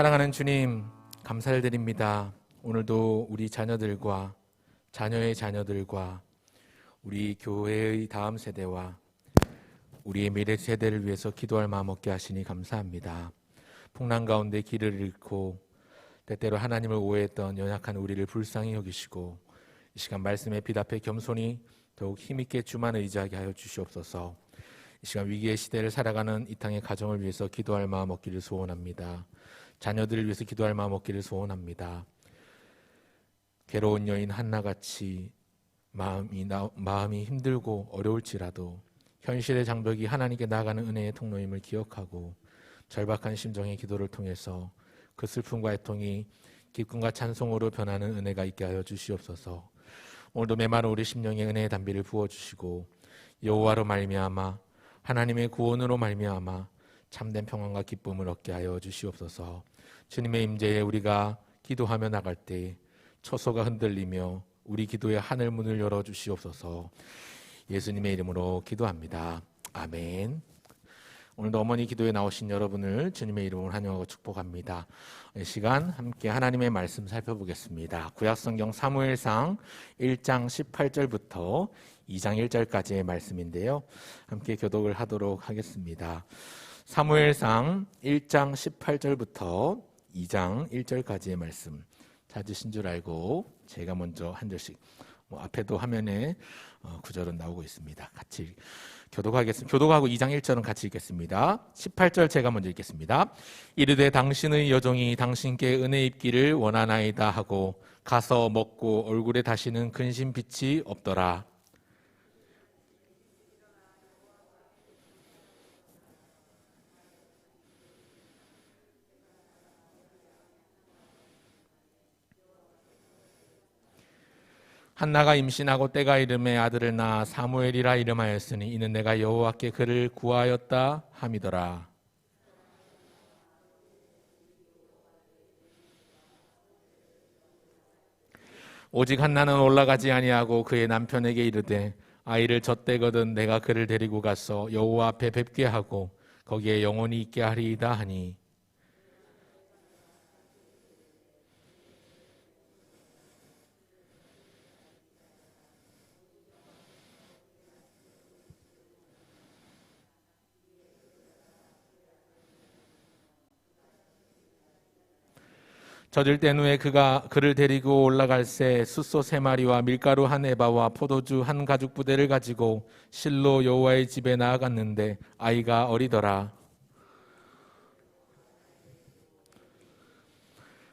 사랑하는 주님, 감사를 드립니다. 오늘도 우리 자녀들과 자녀의 자녀들과 우리 교회의 다음 세대와 우리의 미래 세대를 위해서 기도할 마음 얻게 하시니 감사합니다. 풍랑 가운데 길을 잃고 때때로 하나님을 오해했던 연약한 우리를 불쌍히 여기시고 이 시간 말씀에 비답해 겸손히 더욱 힘있게 주만 의지하게 하여 주시옵소서. 이 시간 위기의 시대를 살아가는 이 땅의 가정을 위해서 기도할 마음 얻기를 소원합니다. 자녀들을 위해서 기도할 마음 얻기를 소원합니다. 괴로운 여인 한나같이 마음이 나, 마음이 힘들고 어려울지라도 현실의 장벽이 하나님께 나아가는 은혜의 통로임을 기억하고 절박한 심정의 기도를 통해서 그 슬픔과 애통이 기쁨과 찬송으로 변하는 은혜가 있게 하여 주시옵소서. 오늘도 메마른 우리 심령의 은혜의 담비를 부어 주시고 여호와로 말미암아 하나님의 구원으로 말미암아 참된 평안과 기쁨을 얻게 하여 주시옵소서. 주님의 임재에 우리가 기도하며 나갈 때 처소가 흔들리며 우리 기도의 하늘 문을 열어 주시옵소서. 예수님의 이름으로 기도합니다. 아멘. 오늘도 어머니 기도에 나오신 여러분을 주님의 이름으로 환영하고 축복합니다. 이 시간 함께 하나님의 말씀 살펴보겠습니다. 구약성경 사무엘상 1장 18절부터 2장 1절까지의 말씀인데요. 함께 교독을 하도록 하겠습니다. 사무엘상 1장 18절부터 2장 1절까지의 말씀 찾으신 줄 알고 제가 먼저 한 절씩 뭐 앞에도 화면에 어, 구절은 나오고 있습니다. 같이 교독하겠습니다. 교독하고 2장 1절은 같이 읽겠습니다. 18절 제가 먼저 읽겠습니다. 이르되 당신의 여종이 당신께 은혜 입기를 원하나이다 하고 가서 먹고 얼굴에 다시는 근심 빛이 없더라. 한나가 임신하고 때가 이름에 아들을 낳아 사무엘이라 이름하였으니 이는 내가 여호와께 그를 구하였다 함이더라. 오직 한나는 올라가지 아니하고 그의 남편에게 이르되 아이를 젖대거든 내가 그를 데리고 가서 여호와 앞에 뵙게 하고 거기에 영원히 있게 하리이다 하니 젖을 땐 후에 그가 그를 데리고 올라갈새 숫소 세 마리와 밀가루 한 에바와 포도주 한 가죽 부대를 가지고 실로 여호와의 집에 나아갔는데 아이가 어리더라.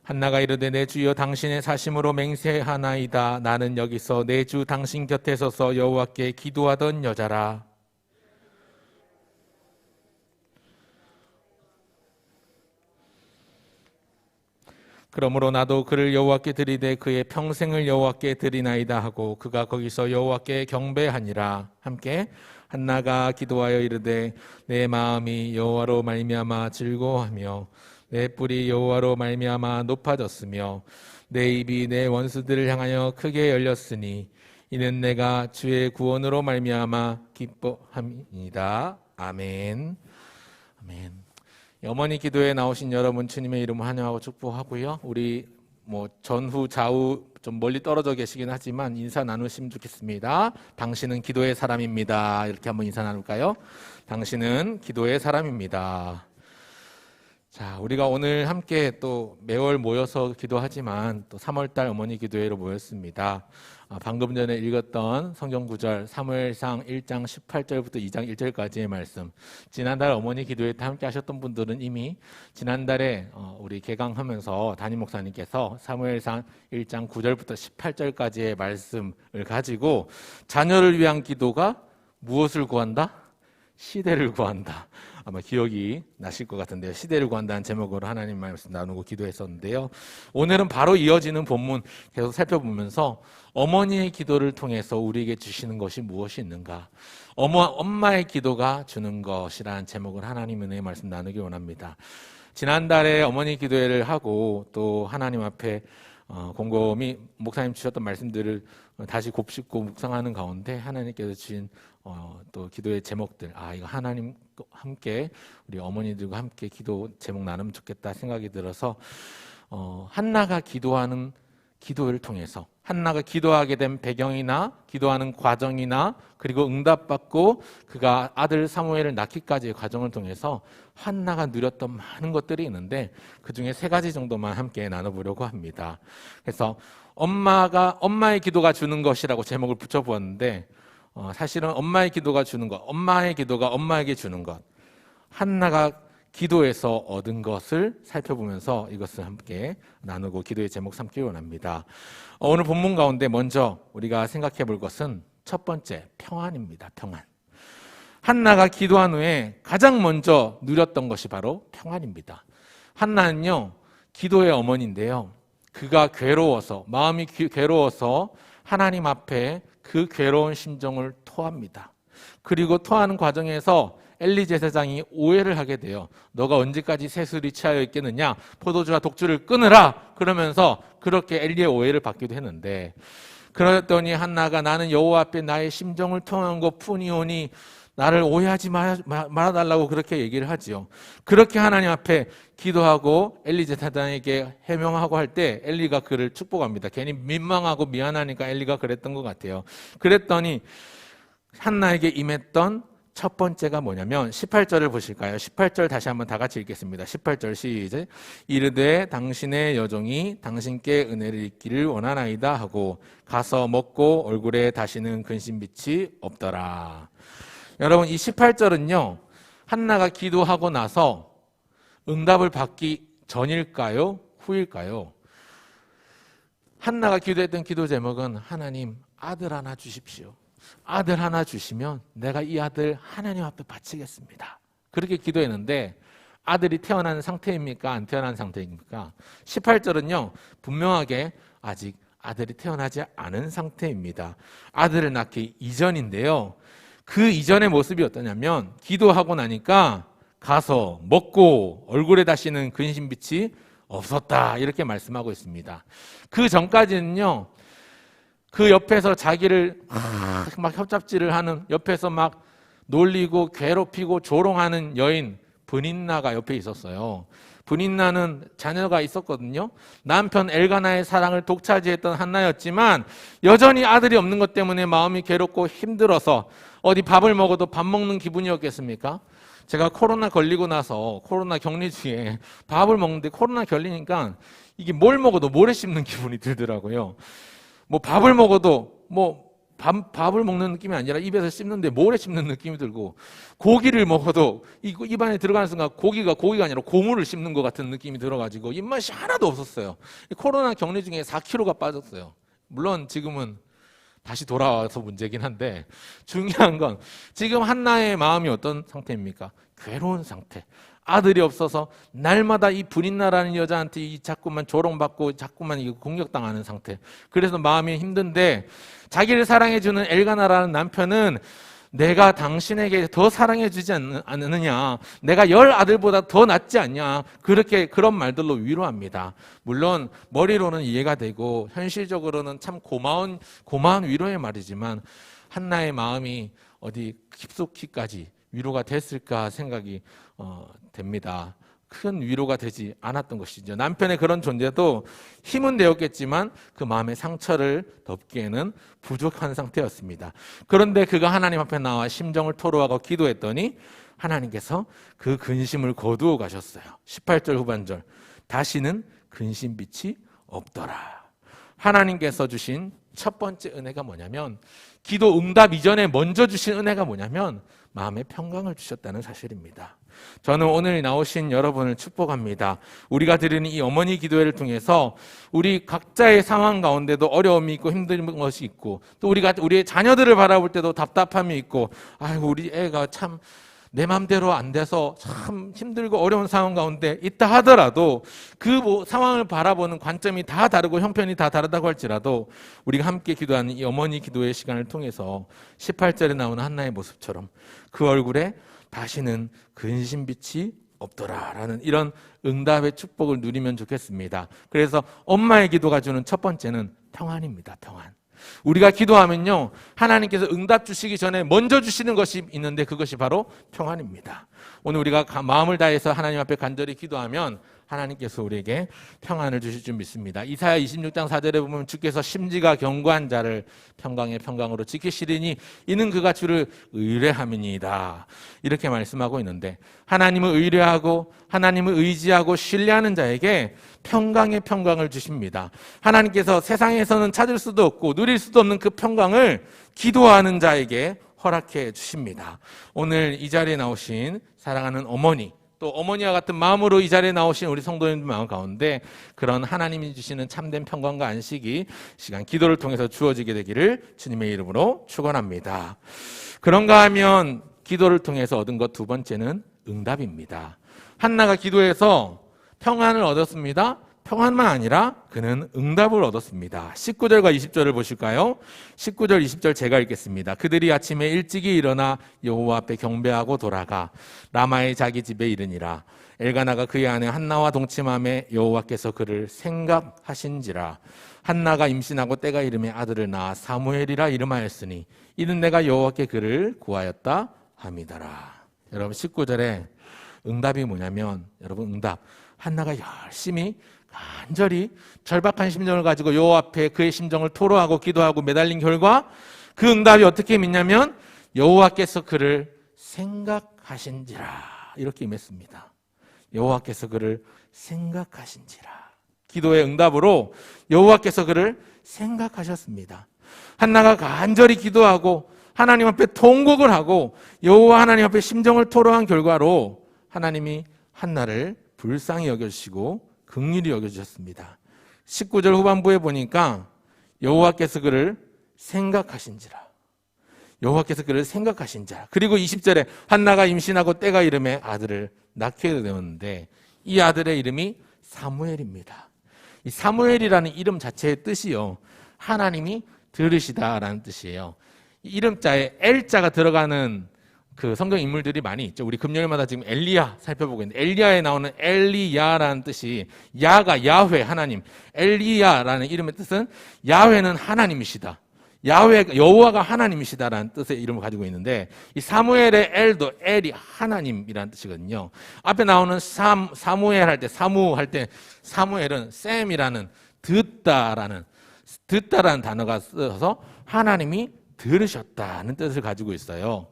한나가 이르되 내 주여 당신의 사심으로 맹세하나이다. 나는 여기서 내 주 당신 곁에 서서 여호와께 기도하던 여자라. 그러므로 나도 그를 여호와께 드리되 그의 평생을 여호와께 드리나이다 하고 그가 거기서 여호와께 경배하니라. 함께 한나가 기도하여 이르되 내 마음이 여호와로 말미암아 즐거워하며 내 뿔이 여호와로 말미암아 높아졌으며 내 입이 내 원수들을 향하여 크게 열렸으니 이는 내가 주의 구원으로 말미암아 기뻐함이다 아멘. 아멘 어머니 기도에 나오신 여러분 주님의 이름을 환영하고 축복하고요. 우리 뭐 전후 좌우 좀 멀리 떨어져 계시긴 하지만 인사 나누시면 좋겠습니다. 당신은 기도의 사람입니다. 이렇게 한번 인사 나눌까요? 당신은 기도의 사람입니다. 자, 우리가 오늘 함께 또 매월 모여서 기도하지만 또 3월달 어머니 기도회로 모였습니다. 아, 방금 전에 읽었던 성경 구절 사무엘상 1장 18절부터 2장 1절까지의 말씀. 지난달 어머니 기도회 때 함께 하셨던 분들은 이미 지난달에 어, 우리 개강하면서 담임 목사님께서 사무엘상 1장 9절부터 18절까지의 말씀을 가지고 자녀를 위한 기도가 무엇을 구한다? 시대를 구한다. 아마 기억이 나실 것 같은데요. 시대를 구한다는 제목으로 하나님 말씀 나누고 기도했었는데요. 오늘은 바로 이어지는 본문 계속 살펴보면서 어머니의 기도를 통해서 우리에게 주시는 것이 무엇이 있는가? 어머, 엄마의 기도가 주는 것이라는 제목을 하나님 은혜의 말씀 나누기 원합니다. 지난달에 어머니 기도회를 하고 또 하나님 앞에 어, 곰곰이 목사님 주셨던 말씀들을 어, 다시 곱씹고 묵상하는 가운데 하나님께서 주신 어, 또 기도의 제목들 아 이거 하나님 함께 우리 어머니들과 함께 기도 제목 나누면 좋겠다 생각이 들어서 어, 한나가 기도하는 기도를 통해서 한나가 기도하게 된 배경이나 기도하는 과정이나 그리고 응답받고 그가 아들 사무엘을 낳기까지의 과정을 통해서 한나가 누렸던 많은 것들이 있는데 그 중에 세 가지 정도만 함께 나눠보려고 합니다. 그래서 엄마가 엄마의 기도가 주는 것이라고 제목을 붙여보았는데 어, 사실은 엄마의 기도가 주는 것, 엄마의 기도가 엄마에게 주는 것, 한나가 기도에서 얻은 것을 살펴보면서 이것을 함께 나누고 기도의 제목 삼기 원합니다. 어, 오늘 본문 가운데 먼저 우리가 생각해 볼 것은 첫 번째 평안입니다. 평안. 한나가 기도한 후에 가장 먼저 누렸던 것이 바로 평안입니다. 한나는요, 기도의 어머니인데요. 그가 괴로워서, 마음이 괴로워서 하나님 앞에 그 괴로운 심정을 토합니다. 그리고 토하는 과정에서 엘리 제사장이 오해를 하게 돼요. 너가 언제까지 새술이 취하여 있겠느냐? 포도주와 독주를 끊으라! 그러면서 그렇게 엘리의 오해를 받기도 했는데 그랬더니 한나가 나는 여호와 앞에 나의 심정을 통한 것 뿐이오니 나를 오해하지 말아달라고 그렇게 얘기를 하지요. 그렇게 하나님 앞에 기도하고 엘리 제사장에게 해명하고 할 때 엘리가 그를 축복합니다. 괜히 민망하고 미안하니까 엘리가 그랬던 것 같아요. 그랬더니 한나에게 임했던 첫 번째가 뭐냐면 18절을 보실까요? 18절 다시 한번 다 같이 읽겠습니다. 18절 시작. 이르되 당신의 여종이 당신께 은혜를 입기를 원하나이다 하고 가서 먹고 얼굴에 다시는 근심빛이 없더라. 여러분 이 18절은요. 한나가 기도하고 나서 응답을 받기 전일까요? 후일까요? 한나가 기도했던 기도 제목은 하나님 아들 하나 주십시오. 아들 하나 주시면 내가 이 아들 하나님 앞에 바치겠습니다. 그렇게 기도했는데 아들이 태어난 상태입니까? 안 태어난 상태입니까? 18절은요, 분명하게 아직 아들이 태어나지 않은 상태입니다. 아들을 낳기 이전인데요. 그 이전의 모습이 어떠냐면, 기도하고 나니까 가서 먹고 얼굴에 다시는 근심빛이 없었다. 이렇게 말씀하고 있습니다. 그 전까지는요, 그 옆에서 자기를 막 협잡질을 하는 옆에서 막 놀리고 괴롭히고 조롱하는 여인 분인나가 옆에 있었어요. 분인나는 자녀가 있었거든요. 남편 엘가나의 사랑을 독차지했던 한나였지만 여전히 아들이 없는 것 때문에 마음이 괴롭고 힘들어서 어디 밥을 먹어도 밥 먹는 기분이었겠습니까? 제가 코로나 걸리고 나서 코로나 격리 중에 밥을 먹는데 코로나 걸리니까 이게 뭘 먹어도 모래 씹는 기분이 들더라고요. 뭐 밥을 먹어도 뭐 밥, 밥을 먹는 느낌이 아니라 입에서 씹는데 모래 씹는 느낌이 들고 고기를 먹어도 입안에 들어가는 순간 고기가 고기가 아니라 고물을 씹는 것 같은 느낌이 들어가지고 입맛이 하나도 없었어요. 코로나 격리 중에 4kg가 빠졌어요. 물론 지금은 다시 돌아와서 문제긴 한데 중요한 건 지금 한나의 마음이 어떤 상태입니까? 괴로운 상태. 아들이 없어서 날마다 이 불인나라는 여자한테 이 자꾸만 조롱받고 자꾸만 이 공격당하는 상태. 그래서 마음이 힘든데 자기를 사랑해주는 엘가나라는 남편은 내가 당신에게 더 사랑해주지 않느냐. 내가 열 아들보다 더 낫지 않냐. 그렇게 그런 말들로 위로합니다. 물론 머리로는 이해가 되고 현실적으로는 참 고마운 고마운 위로의 말이지만 한나의 마음이 어디 깊숙이까지 위로가 됐을까 생각이 어, 됩니다. 큰 위로가 되지 않았던 것이죠. 남편의 그런 존재도 힘은 되었겠지만 그 마음의 상처를 덮기에는 부족한 상태였습니다. 그런데 그가 하나님 앞에 나와 심정을 토로하고 기도했더니 하나님께서 그 근심을 거두어 가셨어요. 18절 후반절. 다시는 근심빛이 없더라. 하나님께서 주신 첫 번째 은혜가 뭐냐면 기도 응답 이전에 먼저 주신 은혜가 뭐냐면 마음의 평강을 주셨다는 사실입니다. 저는 오늘 나오신 여러분을 축복합니다. 우리가 드리는 이 어머니 기도회를 통해서 우리 각자의 상황 가운데도 어려움이 있고 힘든 것이 있고 또 우리가 우리의 자녀들을 바라볼 때도 답답함이 있고 아이고 우리 애가 참 내 마음대로 안 돼서 참 힘들고 어려운 상황 가운데 있다 하더라도 그 뭐 상황을 바라보는 관점이 다 다르고 형편이 다 다르다고 할지라도 우리가 함께 기도하는 이 어머니 기도의 시간을 통해서 18절에 나오는 한나의 모습처럼 그 얼굴에 다시는 근심빛이 없더라라는 이런 응답의 축복을 누리면 좋겠습니다. 그래서 엄마의 기도가 주는 첫 번째는 평안입니다. 평안. 우리가 기도하면요. 하나님께서 응답 주시기 전에 먼저 주시는 것이 있는데 그것이 바로 평안입니다. 오늘 우리가 가- 마음을 다해서 하나님 앞에 간절히 기도하면 하나님께서 우리에게 평안을 주실 줄 믿습니다. 이사야 26장 4절에 보면 주께서 심지가 견고한 자를 평강의 평강으로 지키시리니 이는 그가 주를 의뢰함이니이다. 이렇게 말씀하고 있는데 하나님을 의뢰하고 하나님을 의지하고 신뢰하는 자에게 평강의 평강을 주십니다. 하나님께서 세상에서는 찾을 수도 없고 누릴 수도 없는 그 평강을 기도하는 자에게 허락해 주십니다. 오늘 이 자리에 나오신 사랑하는 어머니 또 어머니와 같은 마음으로 이 자리에 나오신 우리 성도님들 마음 가운데 그런 하나님이 주시는 참된 평강과 안식이 시간 기도를 통해서 주어지게 되기를 주님의 이름으로 축원합니다. 그런가 하면 기도를 통해서 얻은 것 두 번째는 응답입니다. 한나가 기도해서 평안을 얻었습니다. 평안만 아니라 그는 응답을 얻었습니다. 19절과 20절을 보실까요? 19절, 20절 제가 읽겠습니다. 그들이 아침에 일찍이 일어나 여호와 앞에 경배하고 돌아가 라마의 자기 집에 이르니라. 엘가나가 그의 아내 한나와 동침함에 여호와께서 그를 생각하신지라. 한나가 임신하고 때가 이름에 아들을 낳아 사무엘이라 이름하였으니 이는 내가 여호와께 그를 구하였다 함이더라. 여러분 19절에 응답이 뭐냐면 여러분 응답 한나가 열심히 간절히 절박한 심정을 가지고 여호와 앞에 그의 심정을 토로하고 기도하고 매달린 결과 그 응답이 어떻게 믿냐면 여호와께서 그를 생각하신지라 이렇게 임했습니다. 여호와께서 그를 생각하신지라 기도의 응답으로 여호와께서 그를 생각하셨습니다. 한나가 간절히 기도하고 하나님 앞에 통곡을 하고 여호와 하나님 앞에 심정을 토로한 결과로 하나님이 한나를 불쌍히 여겨주시고 극률이 여겨주셨습니다. 19절 후반부에 보니까 여호와께서 그를 생각하신지라. 여호와께서 그를 생각하신지라. 그리고 20절에 한나가 임신하고 때가 이름에 아들을 낳게 되었는데 이 아들의 이름이 사무엘입니다. 이 사무엘이라는 이름 자체의 뜻이요. 하나님이 들으시다라는 뜻이에요. 이 이름자에 엘자가 들어가는 그 성경 인물들이 많이 있죠. 우리 금요일마다 지금 엘리야 살펴보고 있는데 엘리야에 나오는 엘리야라는 뜻이 야가 야훼 하나님, 엘리야라는 이름의 뜻은 야훼는 하나님이시다. 야훼 여호와가 하나님이시다라는 뜻의 이름을 가지고 있는데 이 사무엘의 엘도 엘이 하나님이라는 뜻이거든요. 앞에 나오는 삼 사무엘 할 때 사무 할 때 사무엘은 샘이라는 듣다라는 듣다라는 단어가 써서 하나님이 들으셨다는 뜻을 가지고 있어요.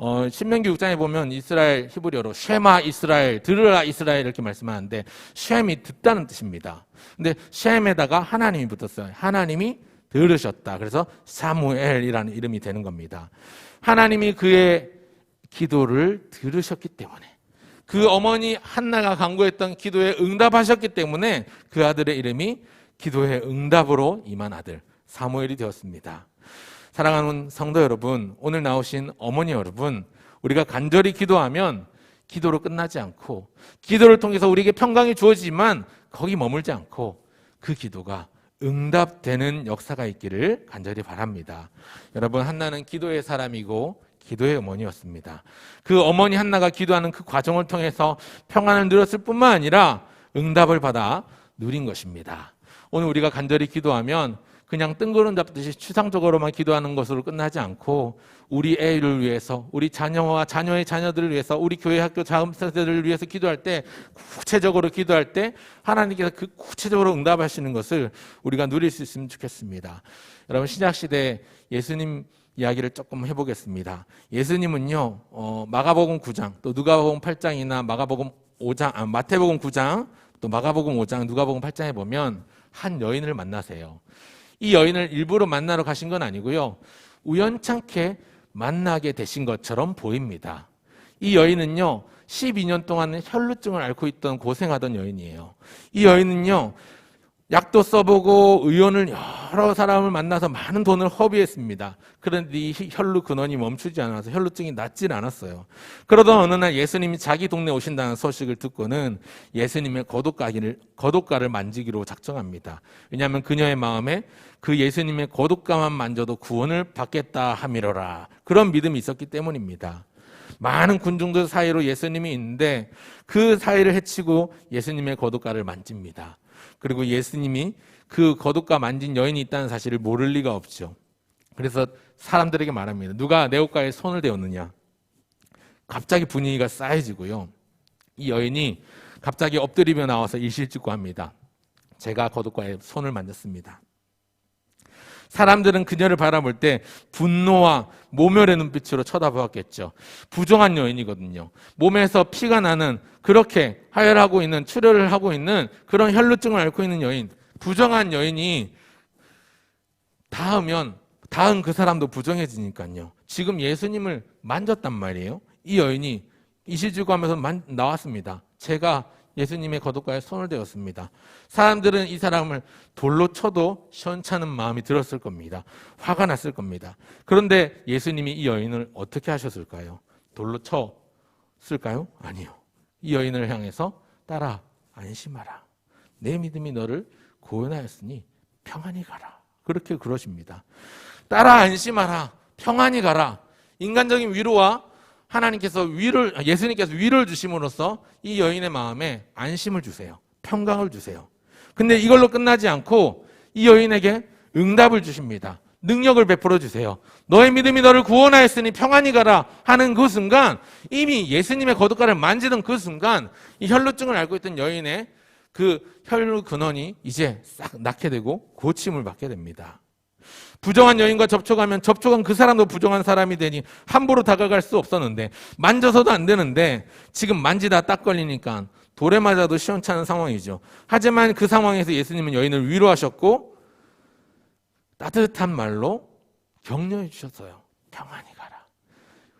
어, 신명기 6장에 보면 이스라엘 히브리어로 쉐마 이스라엘, 들으라 이스라엘 이렇게 말씀하는데 쉐이 듣다는 뜻입니다. 근데 쉐임에다가 하나님이 붙었어요. 하나님이 들으셨다. 그래서 사무엘이라는 이름이 되는 겁니다. 하나님이 그의 기도를 들으셨기 때문에 그 어머니 한나가 간구했던 기도에 응답하셨기 때문에 그 아들의 이름이 기도의 응답으로 임한 아들 사무엘이 되었습니다. 사랑하는 성도 여러분, 오늘 나오신 어머니 여러분, 우리가 간절히 기도하면 기도로 끝나지 않고 기도를 통해서 우리에게 평강이 주어지지만 거기 머물지 않고 그 기도가 응답되는 역사가 있기를 간절히 바랍니다. 여러분, 한나는 기도의 사람이고 기도의 어머니였습니다. 그 어머니 한나가 기도하는 그 과정을 통해서 평안을 누렸을 뿐만 아니라 응답을 받아 누린 것입니다. 오늘 우리가 간절히 기도하면 그냥 뜬구름 잡듯이 추상적으로만 기도하는 것으로 끝나지 않고 우리 애를 위해서, 우리 자녀와 자녀의 자녀들을 위해서, 우리 교회 학교 자음 세대를 위해서 기도할 때 구체적으로 기도할 때 하나님께서 그 구체적으로 응답하시는 것을 우리가 누릴 수 있으면 좋겠습니다. 여러분 신약 시대 예수님 이야기를 조금 해보겠습니다. 예수님은요 어, 마가복음 9장 또 누가복음 8장이나 마가복음 5장 아, 마태복음 9장 또 마가복음 5장 누가복음 8장에 보면 한 여인을 만나세요. 이 여인을 일부러 만나러 가신 건 아니고요. 우연찮게 만나게 되신 것처럼 보입니다. 이 여인은요, 12년 동안 혈루증을 앓고 있던 고생하던 여인이에요. 이 여인은요, 약도 써보고 의원을 여러 사람을 만나서 많은 돈을 허비했습니다. 그런데 이 혈루 근원이 멈추지 않아서 혈루증이 낫질 않았어요. 그러던 어느 날 예수님이 자기 동네 오신다는 소식을 듣고는 예수님의 거독가를, 거독가를 만지기로 작정합니다. 왜냐하면 그녀의 마음에 그 예수님의 거독가만 만져도 구원을 받겠다 함이로라. 그런 믿음이 있었기 때문입니다. 많은 군중들 사이로 예수님이 있는데 그 사이를 헤치고 예수님의 거독가를 만집니다. 그리고 예수님이 그 겉옷과 만진 여인이 있다는 사실을 모를 리가 없죠. 그래서 사람들에게 말합니다. 누가 내 옷가에 손을 대었느냐? 갑자기 분위기가 싸해지고요. 이 여인이 갑자기 엎드리며 나와서 일실 직고 합니다. 제가 겉옷가에 손을 만졌습니다. 사람들은 그녀를 바라볼 때 분노와 모멸의 눈빛으로 쳐다보았겠죠. 부정한 여인이거든요. 몸에서 피가 나는 그렇게 하혈하고 있는 출혈을 하고 있는 그런 혈루증을 앓고 있는 여인, 부정한 여인이 닿으면 닿은 그 사람도 부정해지니까요. 지금 예수님을 만졌단 말이에요. 이 여인이 이실주고 하면서 만- 나왔습니다. 제가 예수님의 겉옷가에 손을 대었습니다. 사람들은 이 사람을 돌로 쳐도 시원찮은 마음이 들었을 겁니다. 화가 났을 겁니다. 그런데 예수님이 이 여인을 어떻게 하셨을까요? 돌로 쳤을까요? 아니요. 이 여인을 향해서 따라 안심하라. 내 믿음이 너를 구원하였으니 평안히 가라. 그렇게 그러십니다. 따라 안심하라. 평안히 가라. 인간적인 위로와 하나님께서 위를 예수님께서 위를 주심으로써 이 여인의 마음에 안심을 주세요. 평강을 주세요. 근데 이걸로 끝나지 않고 이 여인에게 응답을 주십니다. 능력을 베풀어 주세요. 너의 믿음이 너를 구원하였으니 평안히 가라 하는 그 순간 이미 예수님의 거듭가를 만지던 그 순간 이 혈루증을 앓고 있던 여인의 그 혈루 근원이 이제 싹 낫게 되고 고침을 받게 됩니다. 부정한 여인과 접촉하면 접촉한 그 사람도 부정한 사람이 되니 함부로 다가갈 수 없었는데 만져서도 안 되는데 지금 만지다 딱 걸리니까 돌에 맞아도 시원찮은 상황이죠. 하지만 그 상황에서 예수님은 여인을 위로하셨고 따뜻한 말로 격려해 주셨어요. 평안히 가라.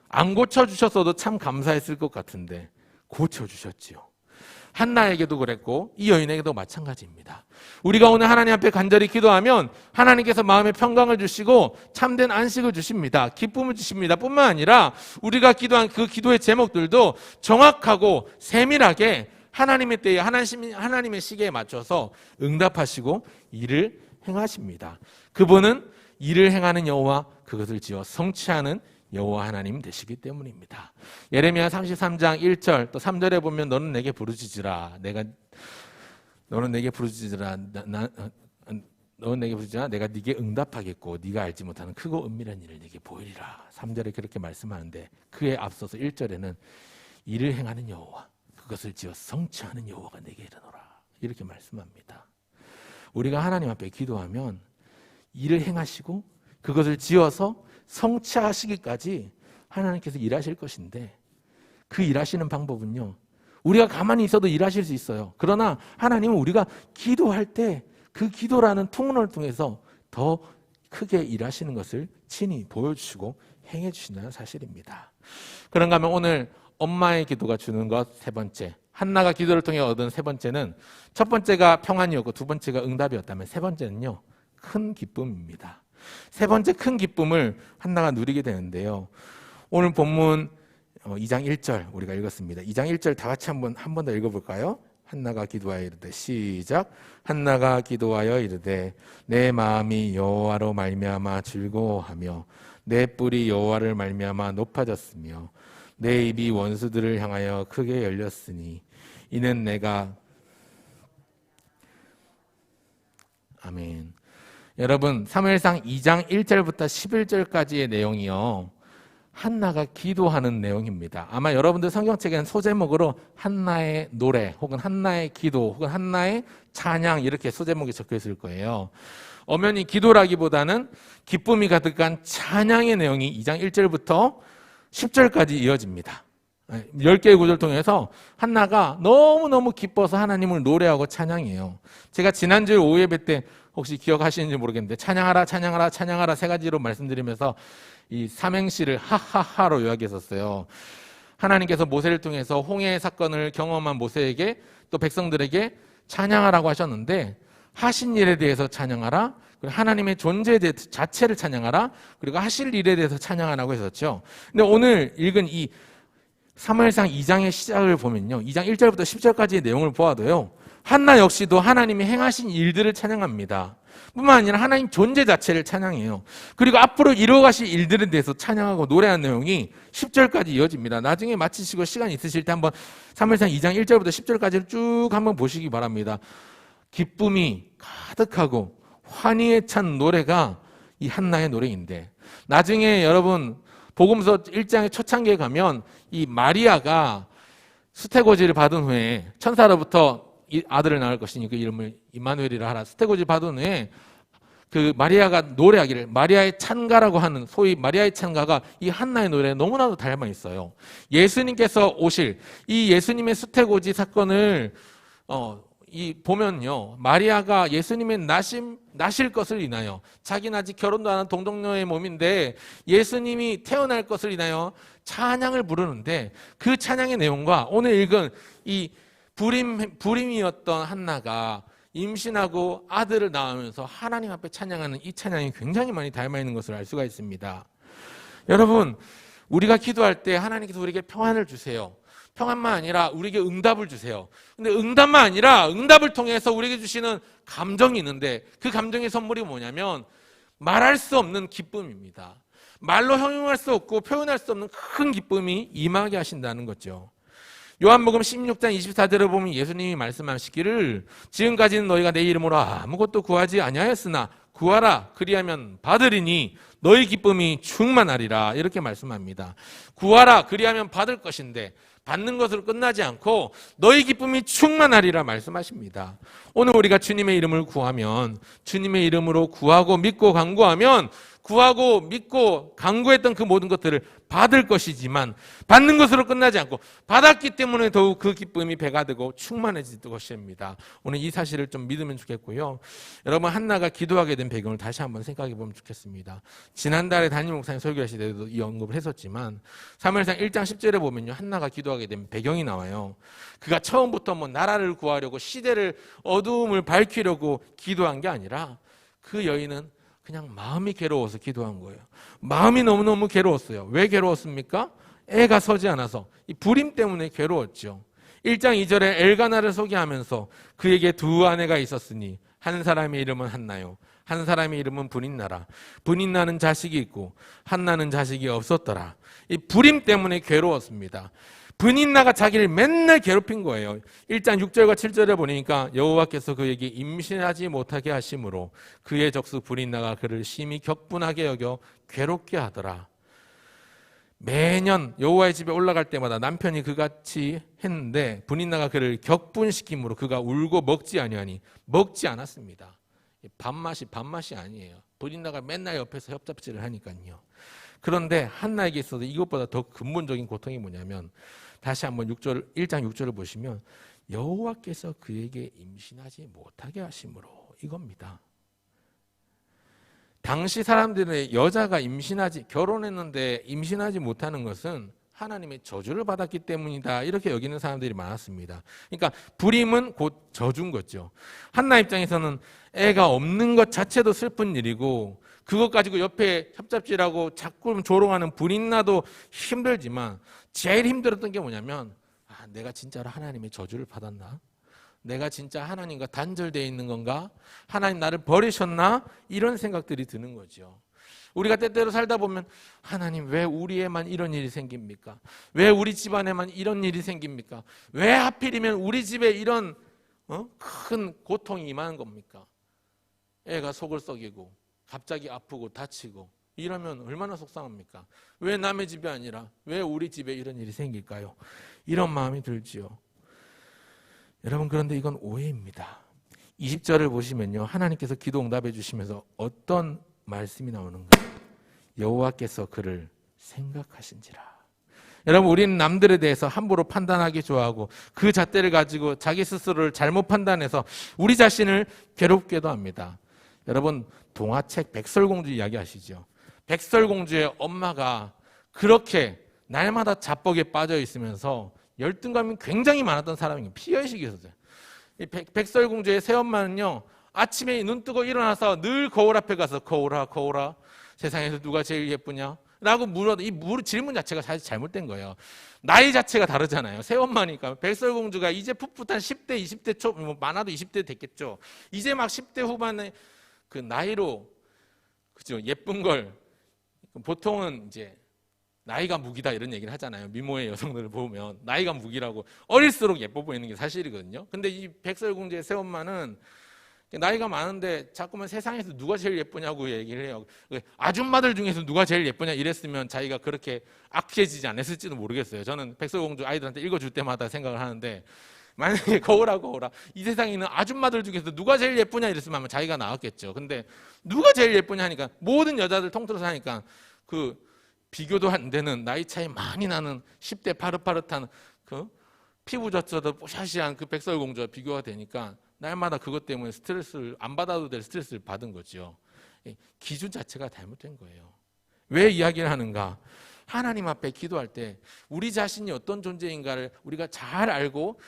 안 고쳐 주셨어도 참 감사했을 것 같은데 고쳐 주셨지요. 한나에게도 그랬고 이 여인에게도 마찬가지입니다. 우리가 오늘 하나님 앞에 간절히 기도하면 하나님께서 마음의 평강을 주시고 참된 안식을 주십니다. 기쁨을 주십니다. 뿐만 아니라 우리가 기도한 그 기도의 제목들도 정확하고 세밀하게 하나님의 때에 하나님, 하나님의 시계에 맞춰서 응답하시고 일을 행하십니다. 그분은 일을 행하는 여호와 그것을 지어 성취하는 여호와 하나님 되시기 때문입니다. 예레미야 33장 1절 또 3절에 보면 너는 내게 부르짖으라 내가 너는 내게 부르짖으라 나, 너는 내게 부르짖으라 내가 네게 응답하겠고 네가 알지 못하는 크고 은밀한 일을 네게 보이리라. 3절에 그렇게 말씀하는데 그에 앞서서 1절에는 일을 행하는 여호와 그것을 지어 성취하는 여호와가 내게 이르노라. 이렇게 말씀합니다. 우리가 하나님 앞에 기도하면 일을 행하시고 그것을 지어서 성취하시기까지 하나님께서 일하실 것인데 그 일하시는 방법은요. 우리가 가만히 있어도 일하실 수 있어요. 그러나 하나님은 우리가 기도할 때 그 기도라는 통로를 통해서 더 크게 일하시는 것을 친히 보여주시고 행해 주신다는 사실입니다. 그런가 하면 오늘 엄마의 기도가 주는 것 세 번째, 한나가 기도를 통해 얻은 세 번째는 첫 번째가 평안이었고 두 번째가 응답이었다면 세 번째는요 큰 기쁨입니다. 세 번째 큰 기쁨을 한나가 누리게 되는데요. 오늘 본문 2장 1절 우리가 읽었습니다. 2장 1절 다 같이 한번 한 번 더 읽어볼까요? 한나가 기도하여 이르되 시작 한나가 기도하여 이르되 내 마음이 여호와로 말미암아 즐거워하며 내 뿔이 여호와를 말미암아 높아졌으며 내 입이 원수들을 향하여 크게 열렸으니 이는 내가 아멘. 여러분 사무엘상 2장 1절부터 11절까지의 내용이요. 한나가 기도하는 내용입니다. 아마 여러분들 성경책에는 소제목으로 한나의 노래 혹은 한나의 기도 혹은 한나의 찬양 이렇게 소제목이 적혀 있을 거예요. 엄연히 기도라기보다는 기쁨이 가득한 찬양의 내용이 2장 1절부터 10절까지 이어집니다. 10개의 구절 통해서 한나가 너무너무 기뻐서 하나님을 노래하고 찬양해요. 제가 지난주에 오후 예배 때 혹시 기억하시는지 모르겠는데 찬양하라 찬양하라 찬양하라 세 가지로 말씀드리면서 이 삼행시를 하하하로 요약했었어요. 하나님께서 모세를 통해서 홍해 사건을 경험한 모세에게 또 백성들에게 찬양하라고 하셨는데 하신 일에 대해서 찬양하라. 그리고 하나님의 존재 자체를 찬양하라. 그리고 하실 일에 대해서 찬양하라고 했었죠. 근데 오늘 읽은 이 사무엘상 2장의 시작을 보면요. 2장 1절부터 10절까지의 내용을 보아도요. 한나 역시도 하나님이 행하신 일들을 찬양합니다. 뿐만 아니라 하나님 존재 자체를 찬양해요. 그리고 앞으로 이루어가실 일들에 대해서 찬양하고 노래하는 내용이 10절까지 이어집니다. 나중에 마치시고 시간 있으실 때 한번 3일상 2장 1절부터 10절까지를 쭉 한번 보시기 바랍니다. 기쁨이 가득하고 환희에 찬 노래가 이 한나의 노래인데 나중에 여러분 복음서 1장의 초창기에 가면 이 마리아가 수태고지를 받은 후에 천사로부터 이 아들을 낳을 것이니 그 이름을 이마누엘이라 하라. 수태고지 받은 후에 그 마리아가 노래하기를 마리아의 찬가라고 하는 소위 마리아의 찬가가 이 한나의 노래에 너무나도 닮아 있어요. 예수님께서 오실 이 예수님의 수태고지 사건을 어, 이 보면요 마리아가 예수님의 나심 나실 것을 인하여 자기는 아직 결혼도 안 한 동정녀의 몸인데 예수님이 태어날 것을 인하여 찬양을 부르는데 그 찬양의 내용과 오늘 읽은 이 불임 불임이었던 한나가 임신하고 아들을 낳으면서 하나님 앞에 찬양하는 이 찬양이 굉장히 많이 닮아 있는 것을 알 수가 있습니다. 여러분 우리가 기도할 때 하나님께서 우리에게 평안을 주세요. 평안만 아니라 우리에게 응답을 주세요. 근데 응답만 아니라 응답을 통해서 우리에게 주시는 감정이 있는데 그 감정의 선물이 뭐냐면 말할 수 없는 기쁨입니다. 말로 형용할 수 없고 표현할 수 없는 큰 기쁨이 임하게 하신다는 거죠. 요한복음 16장 24절을 보면 예수님이 말씀하시기를 지금까지는 너희가 내 이름으로 아무것도 구하지 아니하였으나 구하라 그리하면 받으리니 너희 기쁨이 충만하리라 이렇게 말씀합니다. 구하라 그리하면 받을 것인데 받는 것으로 끝나지 않고 너희 기쁨이 충만하리라 말씀하십니다. 오늘 우리가 주님의 이름을 구하면 주님의 이름으로 구하고 믿고 간구하면 구하고 믿고 간구했던 그 모든 것들을 받을 것이지만 받는 것으로 끝나지 않고 받았기 때문에 더욱 그 기쁨이 배가 되고 충만해질 것입니다. 오늘 이 사실을 좀 믿으면 좋겠고요. 여러분 한나가 기도하게 된 배경을 다시 한번 생각해 보면 좋겠습니다. 지난달에 담임 목사님 설교하실 때도 이 언급을 했었지만 사무엘상 1장 10절에 보면요. 한나가 기도하게 된 배경이 나와요. 그가 처음부터 뭐 나라를 구하려고 시대를 어두움을 밝히려고 기도한 게 아니라 그 여인은 그냥 마음이 괴로워서 기도한 거예요. 마음이 너무너무 괴로웠어요. 왜 괴로웠습니까? 애가 서지 않아서 이 불임 때문에 괴로웠죠. 1장 2절에 엘가나를 소개하면서 그에게 두 아내가 있었으니 한 사람의 이름은 한나요. 한 사람의 이름은 분인나라. 분인나는 자식이 있고 한나는 자식이 없었더라. 이 불임 때문에 괴로웠습니다. 분인나가 자기를 맨날 괴롭힌 거예요. 1장 6절과 7절에 보니까 여호와께서 그에게 임신하지 못하게 하심으로 그의 적수 분인나가 그를 심히 격분하게 여겨 괴롭게 하더라. 매년 여호와의 집에 올라갈 때마다 남편이 그같이 했는데 분인나가 그를 격분시킴으로 그가 울고 먹지 아니하니 먹지 않았습니다. 밥맛이 밥맛이 아니에요. 분인나가 맨날 옆에서 협잡질을 하니까요. 그런데 한나에게 있어서 이것보다 더 근본적인 고통이 뭐냐면 다시 한번 6절 1장 6절을 보시면 여호와께서 그에게 임신하지 못하게 하심으로 이겁니다. 당시 사람들의 여자가 임신하지 결혼했는데 임신하지 못하는 것은 하나님의 저주를 받았기 때문이다. 이렇게 여기는 사람들이 많았습니다. 그러니까 불임은 곧 저준 거죠. 한나 입장에서는 애가 없는 것 자체도 슬픈 일이고 그것 가지고 옆에 협잡질하고 자꾸 조롱하는 불임나도 힘들지만 제일 힘들었던 게 뭐냐면 아, 내가 진짜로 하나님의 저주를 받았나? 내가 진짜 하나님과 단절되어 있는 건가? 하나님 나를 버리셨나? 이런 생각들이 드는 거죠. 우리가 때때로 살다 보면 하나님 왜 우리에만 이런 일이 생깁니까? 왜 우리 집안에만 이런 일이 생깁니까? 왜 하필이면 우리 집에 이런 어? 큰 고통이 임하는 겁니까? 애가 속을 썩이고 갑자기 아프고 다치고 이러면 얼마나 속상합니까? 왜 남의 집이 아니라 왜 우리 집에 이런 일이 생길까요? 이런 마음이 들지요. 여러분 그런데 이건 오해입니다. 20절을 보시면요. 하나님께서 기도 응답해 주시면서 어떤 말씀이 나오는가? 여호와께서 그를 생각하신지라. 여러분 우리는 남들에 대해서 함부로 판단하기 좋아하고 그 잣대를 가지고 자기 스스로를 잘못 판단해서 우리 자신을 괴롭게도 합니다. 여러분 동화책 백설공주 이야기 아시죠? 백설공주의 엄마가 그렇게 날마다 자뻑에 빠져 있으면서 열등감이 굉장히 많았던 사람이 피해의식이 있었어요. 이 백, 백설공주의 새엄마는요 아침에 눈 뜨고 일어나서 늘 거울 앞에 가서 거울아 거울아 세상에서 누가 제일 예쁘냐? 라고 물어도 이 물, 질문 자체가 사실 잘못된 거예요. 나이 자체가 다르잖아요. 새엄마니까. 백설공주가 이제 풋풋한 10대, 20대 초, 뭐 많아도 20대 됐겠죠. 이제 막 10대 후반에 그 나이로, 그죠. 예쁜 걸, 보통은 이제 나이가 무기다 이런 얘기를 하잖아요. 미모의 여성들을 보면 나이가 무기라고 어릴수록 예뻐 보이는 게 사실이거든요. 근데 이 백설공주의 새엄마는 나이가 많은데 자꾸만 세상에서 누가 제일 예쁘냐고 얘기를 해요. 그 아줌마들 중에서 누가 제일 예쁘냐 이랬으면 자기가 그렇게 악해지지 않았을지도 모르겠어요. 저는 백설공주 아이들한테 읽어줄 때마다 생각을 하는데 만약에 거울아 거울아 이 세상에 있는 아줌마들 중에서 누가 제일 예쁘냐 이랬으면 아마 자기가 나왔겠죠. 근데 누가 제일 예쁘냐 하니까 모든 여자들 통틀어서 하니까 그 비교도 안 되는 나이 차이 많이 나는 10대 파릇파릇한 그 피부 젖어도 뽀샤시한 그 백설공주와 비교가 되니까 날마다 그것 때문에 스트레스를 안 받아도 될 스트레스를 받은 거죠. 이 기준 자체가 잘못된 거예요. 왜 이야기를 하는가? 하나님 앞에 기도할 때 우리 자신이 어떤 존재인가를 우리가 잘 알고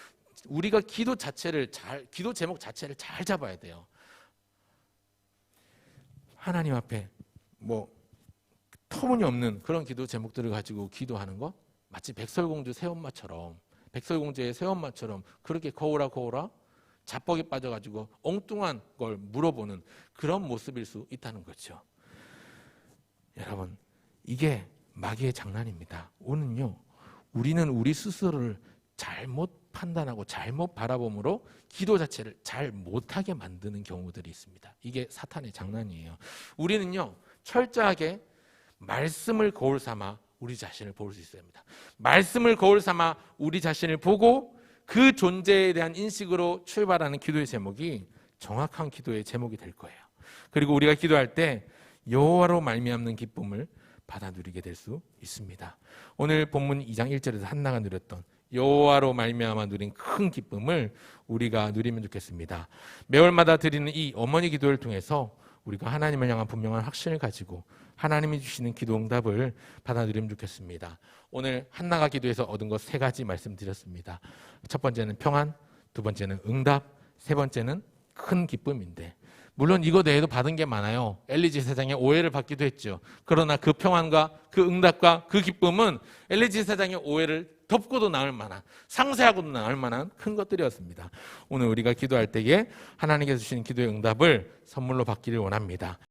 우리가 기도 자체를 잘 기도 제목 자체를 잘 잡아야 돼요. 하나님 앞에 뭐 터무니없는 그런 기도 제목들을 가지고 기도하는 거 마치 백설공주 새엄마처럼 백설공주의 새엄마처럼 그렇게 거울아 거울아 자뻑에 빠져가지고 엉뚱한 걸 물어보는 그런 모습일 수 있다는 거죠. 여러분 이게 마귀의 장난입니다. 오는요 우리는 우리 스스로를 잘못 판단하고 잘못 바라봄으로 기도 자체를 잘 못하게 만드는 경우들이 있습니다. 이게 사탄의 장난이에요. 우리는요 철저하게 말씀을 거울 삼아 우리 자신을 볼 수 있어야 합니다. 말씀을 거울 삼아 우리 자신을 보고 그 존재에 대한 인식으로 출발하는 기도의 제목이 정확한 기도의 제목이 될 거예요. 그리고 우리가 기도할 때 여호와로 말미암는 기쁨을 받아 누리게 될 수 있습니다. 오늘 본문 2장 1절에서 한나가 누렸던 여호와로 말미암아 누린 큰 기쁨을 우리가 누리면 좋겠습니다. 매월마다 드리는 이 어머니 기도를 통해서 우리가 하나님을 향한 분명한 확신을 가지고 하나님이 주시는 기도 응답을 받아들이면 좋겠습니다. 오늘 한나가 기도에서 얻은 것 세 가지 말씀드렸습니다. 첫 번째는 평안, 두 번째는 응답, 세 번째는 큰 기쁨인데 물론 이거 외에도 받은 게 많아요. 엘리지 사장의 오해를 받기도 했죠. 그러나 그 평안과 그 응답과 그 기쁨은 엘리지 사장의 오해를 덮고도 나을 만한 상세하고도 나을 만한 큰 것들이었습니다. 오늘 우리가 기도할 때에 하나님께서 주신 기도의 응답을 선물로 받기를 원합니다.